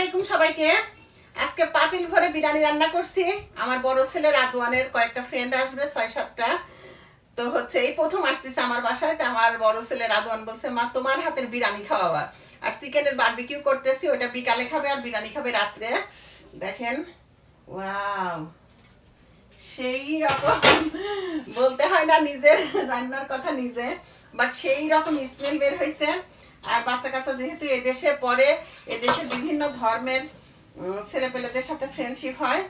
আলাইকুম সবাইকে। আজকে পাতিল ভরে বিরিয়ানি রান্না করছি। আমার বড় ছেলে রাদওয়ানের কয়েকটা ফ্রেন্ড আসবে, ছয় সাতটা। তো হচ্ছে এই প্রথম আসতেছে আমার বাসায়, তো আমার বড় ছেলে রাদওয়ান বলছে, মা, তোমার হাতের বিরিয়ানি খাওয়াবা আর চিকেনের বারবিকিউ করতেছি, ওটা বিকালে খাবে আর বিরিয়ানি খাবে রাত্রে। দেখেন, ওয়াও, সেই রকম। বলতে হয় না নিজের, রান্নার কথা নিজে বাট সেই রকম স্মেল বের হয়েছে। আর বাচ্চা কাচ্চা যেহেতু এদেশে পড়ে এদেশে বিভিন্ন ধর্মের ছেলে পেলেদের সাথে ফ্রেন্ডশিপ হয়,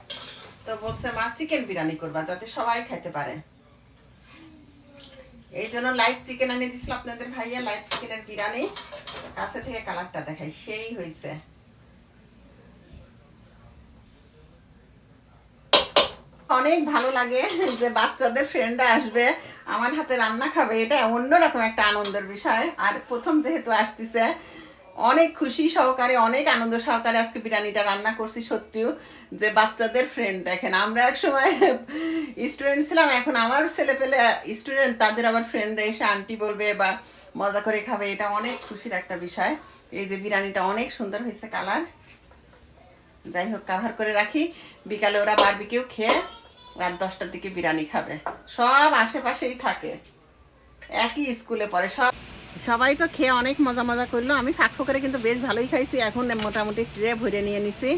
তো বলছে, মা চিকেন বিরিয়ানি করবা যাতে সবাই খাইতে পারে। এই জন্য লাইভ চিকেন আনিয়ে দিছিল আপনাদের ভাইয়া লাইভ চিকেনের বিরিয়ানি। কাছে থেকে কালারটা দেখাই, সেই হয়েছে অনেক ভালো লাগে যে বাচ্চাদের ফ্রেন্ডরা আসবে, আমার হাতে রান্না খাবে, এটা অন্যরকম একটা আনন্দের বিষয়। আর প্রথম যেহেতু আসতেছে, অনেক খুশি সহকারে, অনেক আনন্দ সহকারে আজকে বিরিয়ানিটা রান্না করছি সত্যিও, যে বাচ্চাদের ফ্রেন্ড দেখেন। আমরা এক সময় স্টুডেন্ট ছিলাম, এখন আমার ছেলে পেলে স্টুডেন্ট তাদের আবার ফ্রেন্ডরা এসে আন্টি বলবে বা মজা করে খাবে, এটা অনেক খুশির একটা বিষয়। এই যে বিরিয়ানিটা অনেক সুন্দর হয়েছে কালার যাই হোক কাভার করে রাখি। বিকালে ওরা বারবিকিউ খেয়ে রাত দশটার দিকে বিরিয়ানি খাবে। সব আশেপাশেই থাকে। একই স্কুলে পড়ে সব সবাই তো খেয়ে অনেক মজা মজা করল। আমি ফাঁক করে কিন্তু বেশ ভালোই খাইছি। এখন মোটামুটি ট্রে ভরে নিয়ে নিছি।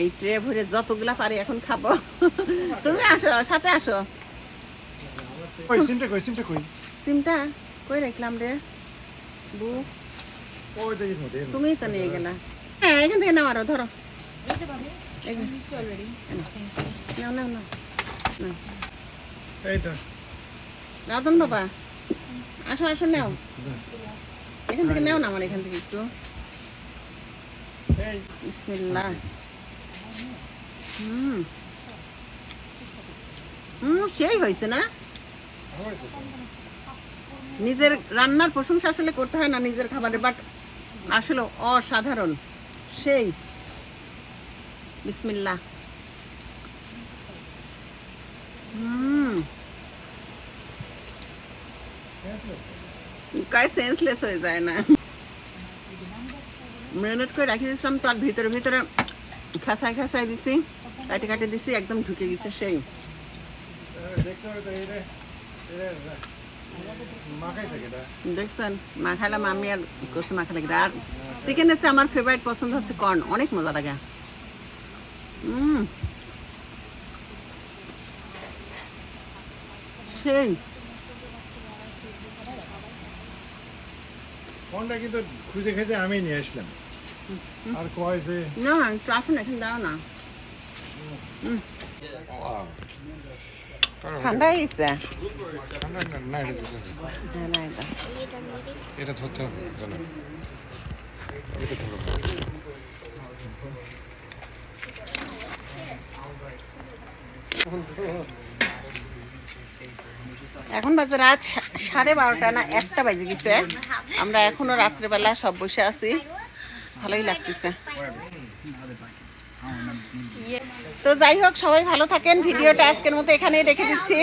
এই ট্রে ভরে যতগুলা পারি এখন খাব। তুমি আসো সাথে আসো। সিমটা কই সিমটা কই? সিমটা কই রাখলাম রে? বু। তুমি তো নিয়ে গেলা। হ্যাঁ এখান থেকে নাও আরও ধরো। নাও নাও নাও। নাও এই তো। রাতন বাবা আসো আসো নাও। এখান থেকে নাও না আমার এখান থেকে একটু। বিসমিল্লাহ। হুম। হুম সেই হয়েছে না? নিজের রান্নার প্রশংসা আসলে করতে হয় না নিজের খাবারে বাট আসলে অসাধারণ। সেই। বিসমিল্লাহ। হুম কয় সেন্সলেস হয়ে যায় না। মেরিনেট করে রাখি দিয়েছিলাম তার ভিতরে ভিতরে খাসাই খাসাই দিছি, কাটে কাটে দিছি, একদম ঢুকে গেছে সেই। তো দেখছেন মাখালাম আমি আর কষে মাখা লাগে আর চিকেনের চেয়ে আমার ফেভারিট পছন্দ হচ্ছে কর্ন অনেক মজা লাগে। হুম সেই। কোনটা কিন্তু খুঁজে খেতে আমি নিয়ে আসলাম। আর কয় যে না একটু আসুন এখানে দাও না। ঠান্ডা এটা হবে। এটা এখন বাজে রাত সাড়ে বারোটা না, একটা বাজে গেছে। আমরা এখনও রাত্রেবেলা সব বসে আছি। ভালোই লাগতেছে। তো যাই হোক, সবাই ভালো থাকেন। ভিডিওটা আজকের মতো এখানেই রেখে দিচ্ছি।